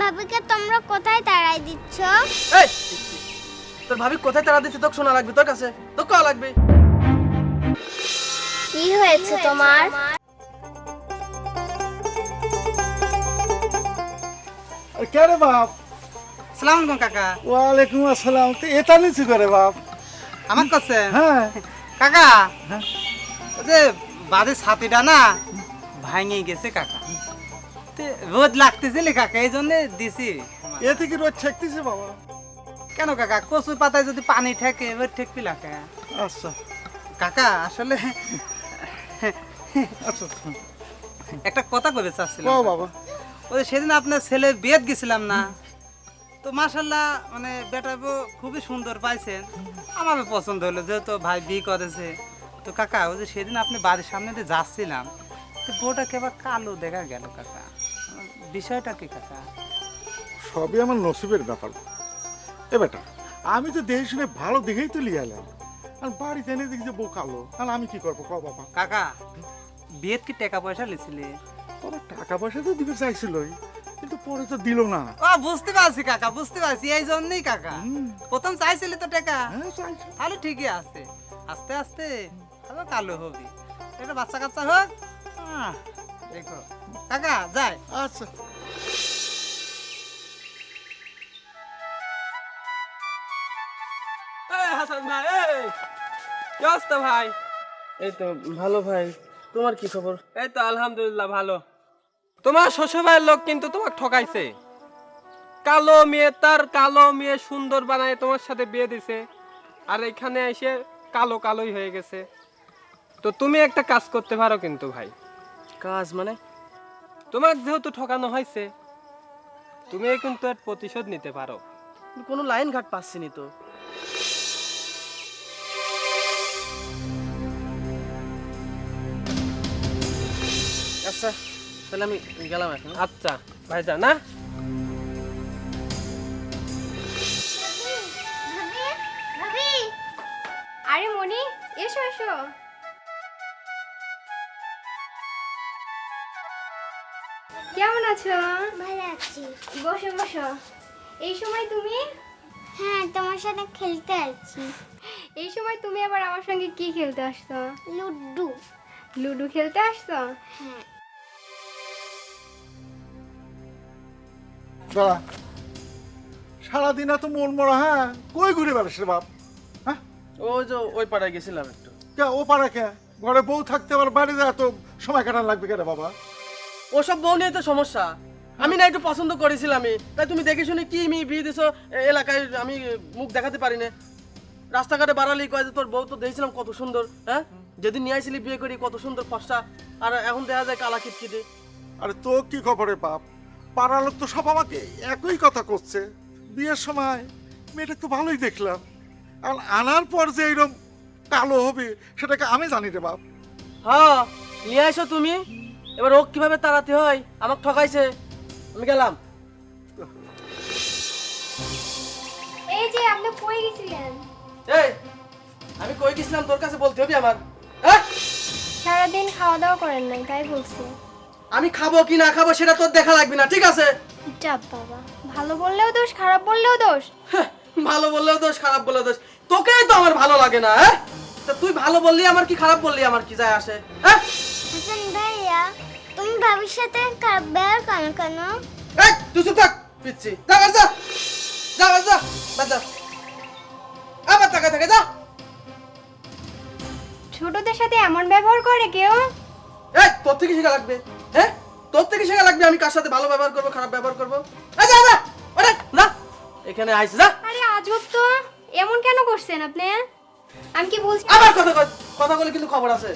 ভাবিকে তোমরা কোথায় তাড়াই দিচ্ছ? এই তোর ভাবি কোথায় তারা দিচ্ছে তোকে শোনা লাগবে তোর কাছে? তোকে কওয়া লাগবে। কি হয়েছে তোমার? কে রে বাপ? সালাম আলাইকুম কাকা। ওয়ালাইকুম আসসালাম। তো এটা নিচু করে বাপ। আমার কাছে হ্যাঁ। কাকা হ্যাঁ। ওই যে বাদে ছাতিটা না ভাঙে গেছে কাকা। তে রোদ লাগতেছিল কাকা এই জন্য দিছি। এ থেকে রোজ ঠেকতেছে বাবা। কেন কাকা? কচু পাতায় যদি পানি ঠেকে এবার ঠেকবি কাকা আচ্ছা। কাকা আসলে আচ্ছা আচ্ছা। একটা কথা কবে ও বাবা। ওই সেদিন আপনার ছেলে বিয়েত গেছিলাম না। তো মাশাল্লাহ মানে বেটা বউ খুবই সুন্দর পাইছেন। আমারও পছন্দ হলো যেহেতু ভাই বিয়ে করেছে। তো কাকা ওই যে সেদিন আপনি বাড়ির সামনে দিয়ে যাচ্ছিলাম। তো বউটা কেবার কালো দেখা গেল কাকা। বিষয়টা কি কাকা? সবই আমার নসিবের ব্যাপার। এ বেটা আমি তো দেখে শুনে ভালো দেখেই তো লিয়ে এলাম। আর বাড়িতে এনে দেখি যে বউ কালো। আর আমি কি করব? ক বাবা। কাকা বিয়েত কি টাকা পয়সা লিছিলে? বাবা টাকা পয়সা তো দিবে চাইছিলই কিন্তু পরে তো দিল না। ও বুঝতে পারছি কাকা বুঝতে পারছি। এই জন্যই কাকা। প্রথম চাইছিলি তো টাকা। হ্যাঁ তাহলে ঠিকই আছে। আস্তে আস্তে আবার কালো হবি। এটা বাচ্চা কাচ্চা হোক। দেখো। কাকা যাই। আচ্ছা। হাসান ভাই এই কি অবস্থা ভাই? এই তো ভালো ভাই তোমার কি খবর? এই তো আলহামদুলিল্লাহ ভালো। তোমার লোক কিন্তু তোমাকে ঠকাইছে। কালো মেয়ে তার কালো মেয়ে সুন্দর বানায় তোমার সাথে বিয়ে দিছে আর এখানে এসে কালো কালোই হয়ে গেছে। তো তুমি একটা কাজ করতে পারো কিন্তু ভাই। কাজ মানে? তোমার যেহেতু ঠকানো হয়েছে তুমি কিন্তু এর প্রতিশোধ নিতে পারো। কোনো লাইন ঘাট পাচ্ছিনি তো। আচ্ছা তাহলে আমি গেলাম এখন। আচ্ছা ভাই যা না? আরে মনি এসো এসো। কেমন আছো? ভালো আছি। বসো বসো। এই সময় তুমি? হ্যাঁ তোমার সাথে খেলতে আসছি। এই সময় তুমি আবার আমার সঙ্গে কি খেলতে আসছো? লুডু। লুডো খেলতে আসছো? হ্যাঁ। দাঁড়া। সারাদিন এত মন মরা হ্যাঁ? কই ঘুরে বেড়াস বাপ? হ্যাঁ? ওই যে ওই পাড়ায় গেছিলাম একটু। কে ও পারা কে? ঘরে বউ থাকতে আবার বাড়িতে এত সময় কাটান লাগবে কেন বাবা? ওসব বউ নিয়ে তো সমস্যা। আমি না একটু পছন্দ করেছিলাম তাই তুমি দেখে শুনে কি মেয়ে বিয়ে দিছো এলাকায় আমি মুখ দেখাতে পারি না। রাস্তাঘাটে বাড়ালি কয় যে তোর বউ তো দেখছিলাম কত সুন্দর হ্যাঁ? যেদিন নিয়ে আসছিলি বিয়ে করি কত সুন্দর ফসটা আর এখন দেখা যায় কালা কিটকিটে। আরে তো কি খবরে বাপ? পাড়ার লোক তো সব আমাকে একই কথা করছে। বিয়ের সময় মেয়েটা তো ভালোই দেখলাম। আর আনার পর যে এরকম কালো হবে সেটাকে আমি জানি রে বাপ। হ্যাঁ নিয়ে আসো তুমি। এবার ও কীভাবে তাড়াতে হয় আমাকে ঠকাইছে। আমি গেলাম। এই যে আপনি কই গেছিলেন? এই আমি কই গেছিলাম তোর কাছে বলতে হবে আমার। হ্যাঁ? সারাদিন খাওয়া দাওয়া করেন নাই তাই বলছি। আমি খাব কি না খাব সেটা তোর দেখা লাগবে না ঠিক আছে? চাপ বাবা ভালো বললেও দোষ খারাপ বললেও দোষ। ভালো বললেও দোষ খারাপ বললেও দোষ। তোকেই তো আমার ভালো লাগে না হ্যাঁ? তা তুই ভালো বললি আমার কি খারাপ বললি আমার কি যায় আসে হ্যাঁ? হাসান ভাইয়া তুমি সাথে খারাপ ব্যবহার কেন কেন? এই তুই চুপ থাক পিচ্ছি। যা যা। যা যা যা। আবার টাকা থাকে যা। ছোটদের সাথে এমন ব্যবহার করে কেউ? এই তোর থেকে শেখা লাগবে। হ্যাঁ? তোর থেকে শেখা লাগবে আমি কার সাথে ভালো ব্যবহার করব খারাপ ব্যবহার করব? যা যা ওরে না এখানে আইস যা। আরে আজব তো। এমন কেন করছেন আপনি? আমি কি বলছি আবার কথা কথা বলে কিন্তু খবর আছে।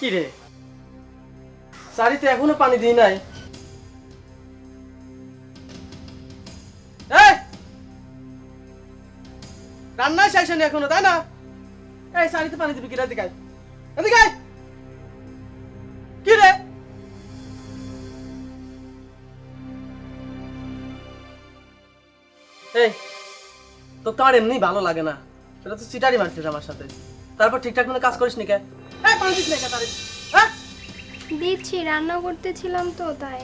কি রে শাড়িতে এখনও পানি দিই নাই। এই! রান্নায় শেষ হয়নি এখনও, তাই না? এই শাড়িতে পানি দিবি। কি রে এই তো তোমার এমনি ভালো লাগে না। এটা তো চিটারি মারছিস আমার সাথে। তারপর ঠিকঠাক মতো কাজ করিস নি কে? হ্যাঁ? দিচ্ছি রান্না করতেছিলাম তো তাই।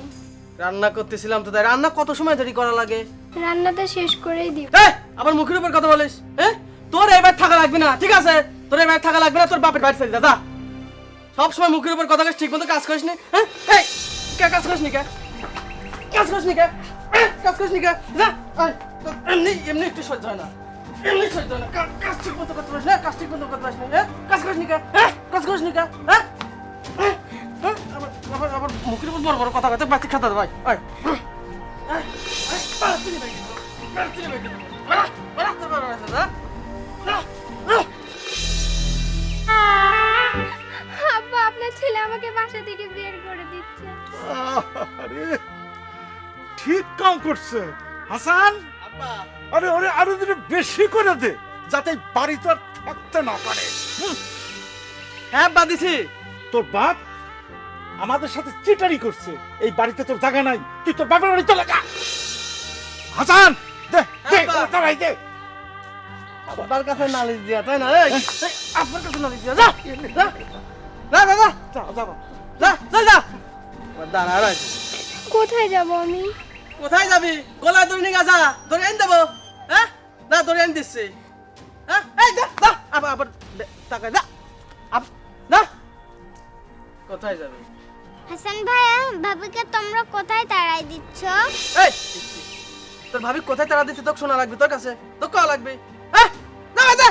রান্না করতেছিলাম তো তাই। রান্না কত সময় ধরে করা লাগে? রান্নাটা শেষ করেই দিব এই আবার মুখের উপর কথা বলিস হ্যাঁ? তোর এবার থাকা লাগবে না ঠিক আছে? তোর এবার থাকা লাগবে না তোর বাপের বাড়ি চলে দাদা সব সময় মুখের উপর কথা ঠিক মতো কাজ করিস নি হ্যাঁ? এই কে কাজ করিস নি কে? কাজ করিস নি কে? কাজ করিস নি কে? যা এমনি এমনি একটু সহ্য হয় না। এমনি সহ্য হয় না। কাজ ঠিক মতো করতে পারিস না কাজ ঠিক মতো করতে পারিস না হ্যাঁ? কাজ করিস নি কে? হ্যাঁ? কাজ করিস নি কে? হ্যাঁ? হ্যাঁ? হ্যাঁ? আবার মুখের উপর বড় বড় কথা কইতে বাতি খাতা ভাই। আয়? আব্বা আপনার ছেলে আমাকে বাসা থেকে বের করে দিচ্ছে। আরে ঠিক কাম করছে। হাসান? আরে আরে আরও দিনে বেশি করে দে যাতে বাড়িতে আর থাকতে না পারে। হ্যাঁ বাদিছি তোর বাপ আমাদের সাথে চিটারি করছে। এই বাড়িতে তোর জায়গা নাই। তুই তোর বাপের বাড়ি চলে যা। হাসান দে দে হ্যাঁ, বাপ। তাড়াই দে। আপনার কাছে নালিশ দিয়া তাই না? এই, এই, আপনার কাছে নালিশ দিয়া যা। যা যা যা যা। যা যা যা যা দাঁড়া রয়েছে কোথায় যাব আমি? কোথায় যাবি? গলায় ধরে নিয়ে যা। ধরে এনে দেবো। হ্যাঁ? না ধরে এনে দিচ্ছি। হ্যাঁ? এই যা যা। আবার আবার দে- তাকায় যা। যা কোথায় যাবি হাসান ভাইয়া ভাবিকে তোমরা কোথায় তাড়াই দিচ্ছ এই তোর ভাবি কোথায় তারা দিচ্ছে তোকে শোনা লাগবে তোর কাছে তোর কয়া লাগবে হ্যাঁ যা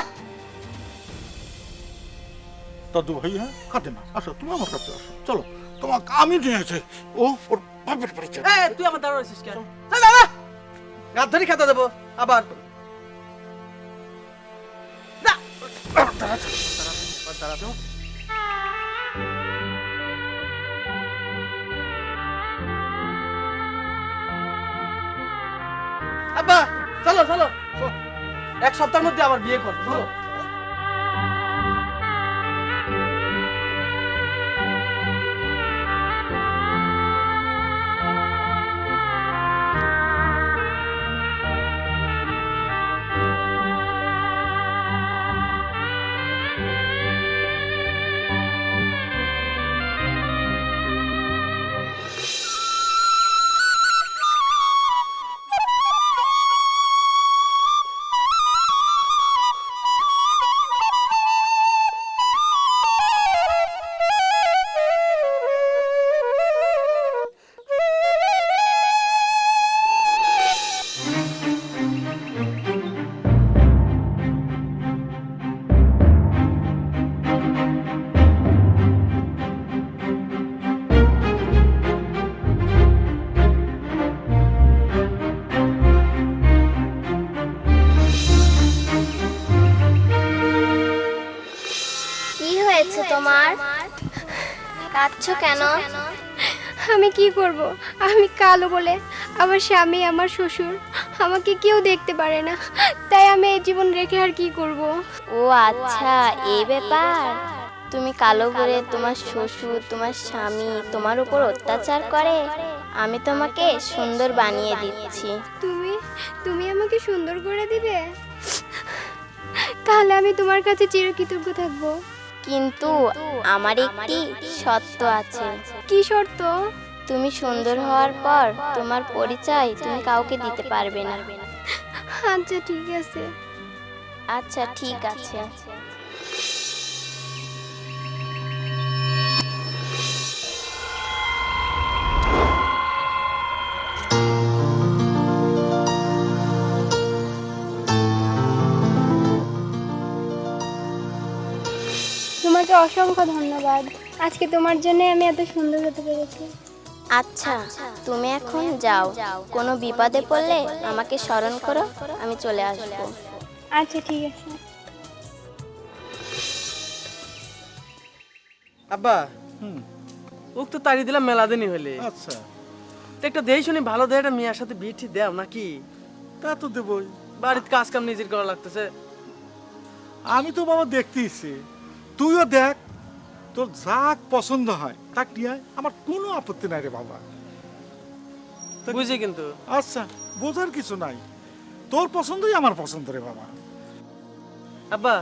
দাদু ভাই হ্যাঁ কাটে না আসো তুমি আমার কাছে আসো চলো তোমাকে আমি নিয়ে এসে ও ওর বাপের চলে তুই আমার দাঁড়া রয়েছিস কেন চল দাঁড়া গাছ ধরে খেতে দেবো আবার। দাঁড়া, দাঁড়া, দাঁড়া, দাঁড়া চলো চলো। এক সপ্তাহের মধ্যে আবার বিয়ে করো চলো কেন? আমি কি করব? আমি কালো বলে। আমার স্বামী আমার শ্বশুর। আমাকে কেউ দেখতে পারে না। তাই আমি এই জীবন রেখে আর কি করব? ও আচ্ছা এই ব্যাপার। তুমি কালো বলে তোমার শ্বশুর তোমার স্বামী তোমার উপর অত্যাচার করে। আমি তোমাকে সুন্দর বানিয়ে দিচ্ছি। তুমি তুমি আমাকে সুন্দর করে দিবে? তাহলে আমি তোমার কাছে চিরকৃতজ্ঞ থাকব। কিন্তু আমার একটি শর্ত আছে। কি শর্ত? তুমি সুন্দর হওয়ার পর তোমার পরিচয় তুমি কাউকে দিতে পারবে না। আচ্ছা ঠিক আছে। আচ্ছা ঠিক আছে। অসংখ্য ধন্যবাদ। আজকে তোমার জন্য আমি এত সুন্দর হতে পেরেছি। আচ্ছা তুমি এখন যাও। কোনো বিপদে পড়লে আমাকে স্মরণ করো আমি চলে আসব। আচ্ছা ঠিক আছে। আব্বা হুম ওক তো তাড়ি দিলাম মেলা দিনই হলে আচ্ছা। তো একটা দেই শুনি ভালো দেয় একটা মেয়ের সাথে বিয়ে ঠিক দেও নাকি? তা তো দেবই। বাড়িতে কাজ কাম নিজের করা লাগতেছে। আমি তো বাবা দেখতেইছি। তুইও দেখ তোর যা পছন্দ হয় তাক নিয়ে। আমার কোনো আপত্তি নাই রে বাবা। বুঝি কিন্তু। আচ্ছা বোঝার কিছু নাই। তোর পছন্দই আমার পছন্দ রে বাবা। আব্বা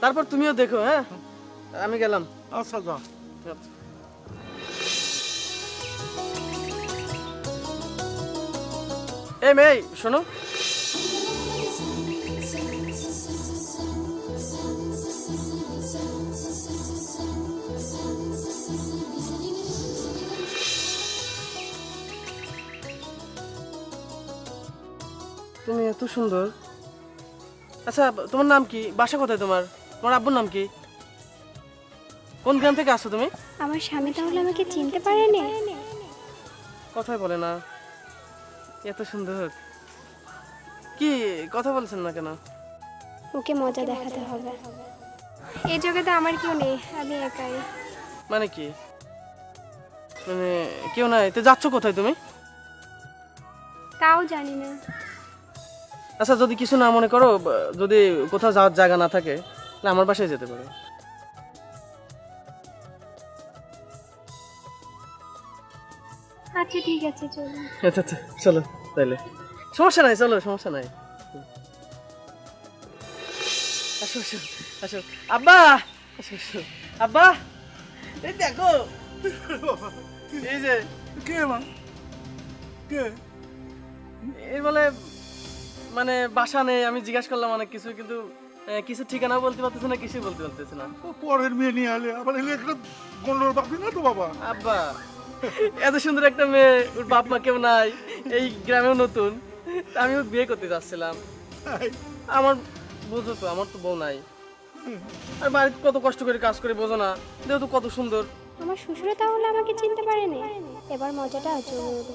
তারপর তুমিও দেখো হ্যাঁ? আমি গেলাম। আচ্ছা যা। এই মেয়ে শোনো। এত সুন্দর। আচ্ছা তোমার নাম কি? বাসা কোথায় তোমার? তোমার আব্বুর নাম কি? কোন গ্রাম থেকে আসছো তুমি? আমার স্বামী তাহলে আমাকে চিনতে পারেনি? কথাই বলে না। এত সুন্দর। কি কথা বলছেন না কেন? ওকে মজা দেখাতে হবে। এই জগতে আমার কেউ নেই আমি একাই। মানে কি? মানে কেউ নাই। তো যাচ্ছ কোথায় তুমি? তাও জানি না। আচ্ছা যদি কিছু না মনে করো যদি কোথাও যাওয়ার জায়গা না থাকে তাহলে আমার বাসায় যেতে পারো। আচ্ছা ঠিক আছে চলো। আচ্ছা আচ্ছা চলো তাইলে। সমস্যা নাই চলো সমস্যা নাই। আসো আসো আসো। আব্বা! আসো আসো। আব্বা! এই দেখো। এই যে। কে মা? কে? এর বলে মানে বাসা নেই আমি জিজ্ঞাসা করলাম অনেক কিছু কিন্তু আহ, কিছু ঠিকানাও বলতে পারতেছে না কিছুই বলতে পারতেছে না। ও পরের মেয়ে নিয়ে আলে আবার এলে একটা গন্ডর বাপি না তো বাবা? আব্বা এত সুন্দর একটা মেয়ে ওর বাপ মা কেউ নাই এই গ্রামেও নতুন তা আমি ওর বিয়ে করতে যাচ্ছিলাম। এই, আমার বোঝো তো আমার তো বউ নাই। আর বাড়িতে কত কষ্ট করে কাজ করে বোঝো না যেহেতু কত সুন্দর। আমার শ্বশুরে তাহলে আমাকে চিনতে পারেনি। এবার মজাটা জমে উঠবে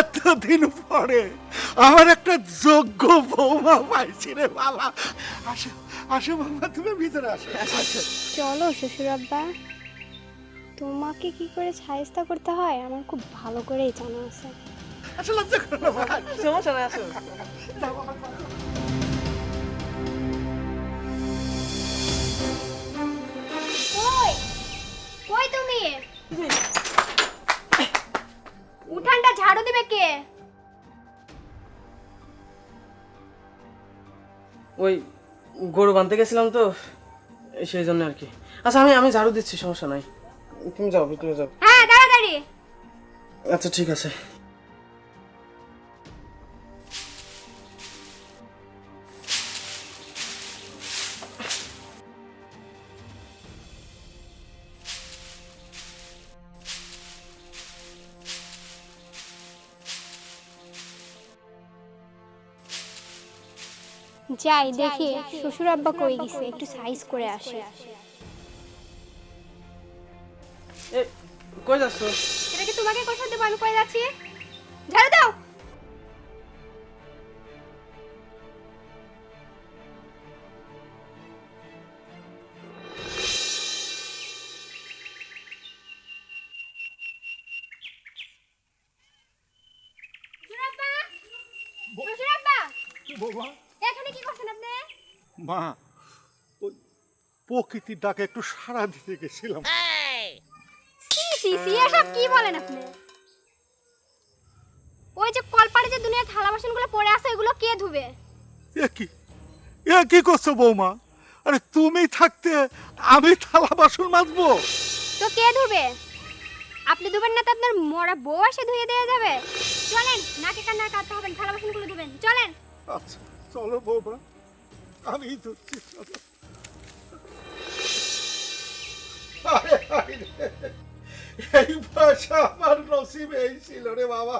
এতদিন পরে আমার একটা যোগ্য বৌমা পাইছি রে বাবা। আসো আসো বাবা তুমি ভিতরে আসো। চলো শ্বশুর আব্বা। তোমাকে কি করে সাহেস্তা করতে হয়? আমার খুব ভালো করেই জানা আছে। আসো লজ্জা করো না ভাই সমস্যা নাই আসো। কই? কই তুমি? উঠানটা ঝাড়ু দিবে কে? ওই গরু বাঁধতে গেছিলাম তো সেই জন্য আর কি। আচ্ছা আমি আমি ঝাড়ু দিচ্ছি সমস্যা নাই। তুমি যাও ভিতরে যাও। হ্যাঁ তাড়াতাড়ি আচ্ছা ঠিক আছে। যাই দেখি শ্বশুর আব্বা কই গেছে? একটু সাইজ করে আসে। এ কই যাচ্ছ? এটা কি তোমাকে কথা দেবো? আমি কই যাচ্ছি? ঝাড়ু দাও! শ্বশুর আব্বা বাবা এখানে কি করছেন আপনি মা ওই প্রকৃতির ডাকে একটু সাড়া দিতে গেছিলাম। সি সি সি এসব কি বলেন আপনি? ওই যে কলপাড়ে যে দুনিয়া থালা বাসনগুলো পড়ে আছে এগুলো কে ধুবে? এ কি? এ কি করছ বৌমা? আরে তুমি থাকতে আমি থালা বাসন মাজবো। তো কে ধুবে? আপনি ধুবেন না তো আপনার মরা বউ এসে ধুয়ে দেওয়া যাবে। চলেন নাকে কান্না কাটতে হবে থালা বাসনগুলো ধুবেন। চলেন। আচ্ছা চলো বৌমা। আমি ধরছি। এই ভাষা আমার নসিবে এই ছিল রে বাবা।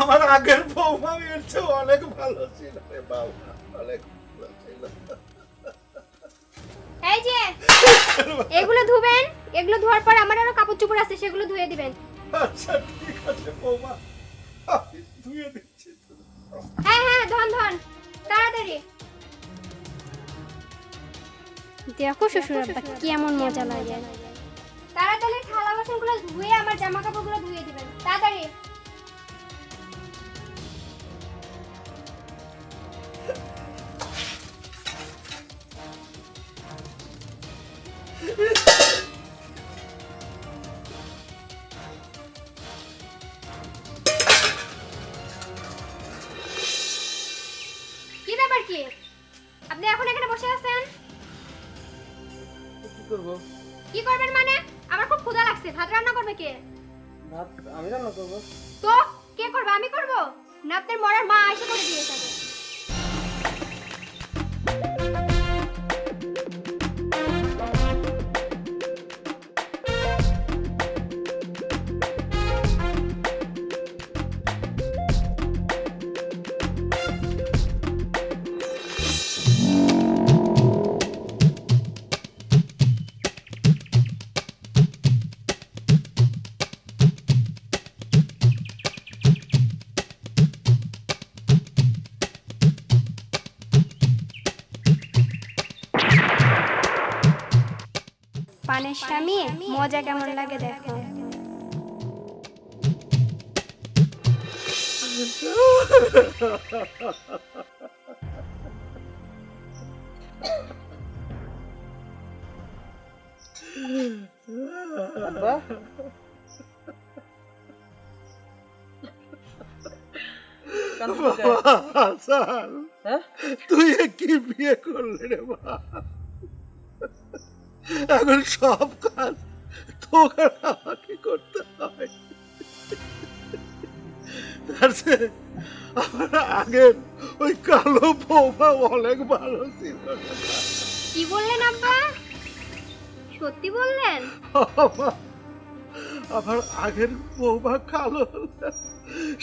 আমার আগের বৌমা এর চেয়ে অনেক ভালো ছিল রে বাবা। অনেক ভালো ছিল। এই যে এগুলো ধুবেন এগুলো ধোয়ার পর আমার আরও কাপড় চোপড় আছে সেগুলো ধুয়ে দিবেন। আচ্ছা ঠিক আছে বৌমা ধুয়ে দিচ্ছি। হ্যাঁ হ্যাঁ ধন ধন তাড়াতাড়ি। দেখো শ্বশুর আব্বা কেমন মজা লাগে। তাড়াতাড়ি থালা বাসনগুলো ধুয়ে আমার জামা কাপড়গুলো ধুয়ে দিবেন। তাড়াতাড়ি। কি ব্যাপার কি? আপনি এখন এখানে বসে আছেন? করব। কি করবেন মানে? আমার খুব ক্ষুধা লাগছে। ভাত রান্না করবে কে? ভাত আমি রান্না করব। তো কে করবে? আমি করব? না আপনার মরার মা এসে করে দিয়ে যাবে পানের স্বামী মজা কেমন লাগে দেখো। হ্যাঁ? তুই কি বিয়ে করলি রে মা এখন সব কাজ তোকে আর আমাকে করতে হয়। তার আমার আগের ওই কালো বৌমা অনেক ভালো ছিল। কি বললেন আব্বা? সত্যি বললেন? আমার আগের বৌমা কালো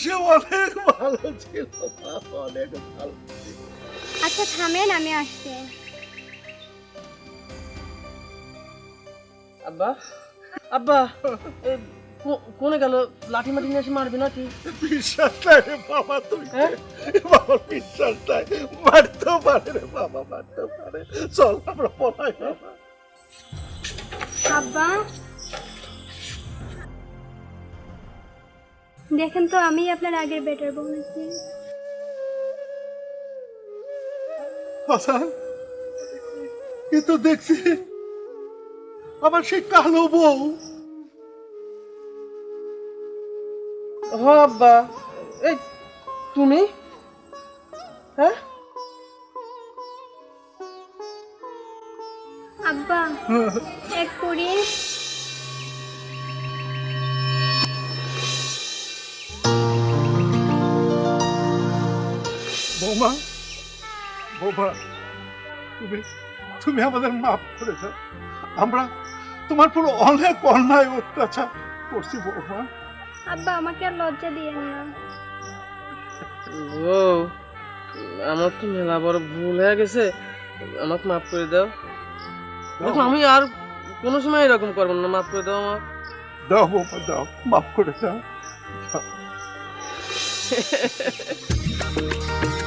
সে অনেক ভালো ছিল অনেক ভালো ছিল। আচ্ছা থামেন আমি আসছি। আব্বা? আব্বা কোনে গেল? লাঠি মাটি নিয়ে এসে মারবে নাকি? বিশ্বাস নাই রে বাবা তুই হ্যাঁ? বাবা বিশ্বাস নাই। মারতেও পারে রে বাবা মারতেও পারে। চল আমরা পলাই বাবা। আব্বা? দেখেন তো আমি আপনার আগের বেটার বলেছি হাসান কিন্তু দেখছি। আমার সেই কালো বউ। হ আব্বা। এই তুমি? হ্যাঁ? আব্বা এক করি বৌমা বৌমা তুমি তুমি আমাদের মাফ করে দাও। আমরা তোমার পুরো অনেক অন্যায় অত্যাচার করছি বৌমা। আব্বা আমাকে আর লজ্জা দিয়েন না। ও আমার তো মেলা বড় ভুল হয়ে গেছে। আমাকে মাফ করে দাও। দেখো আমি আর কোনো সময় এরকম করব না মাফ করে দাও আমার দাও বৌমা দাও মাফ করে দাও।